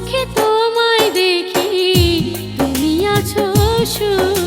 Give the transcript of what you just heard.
চোখে তোমায় দেখি। তুমি আছো সুখ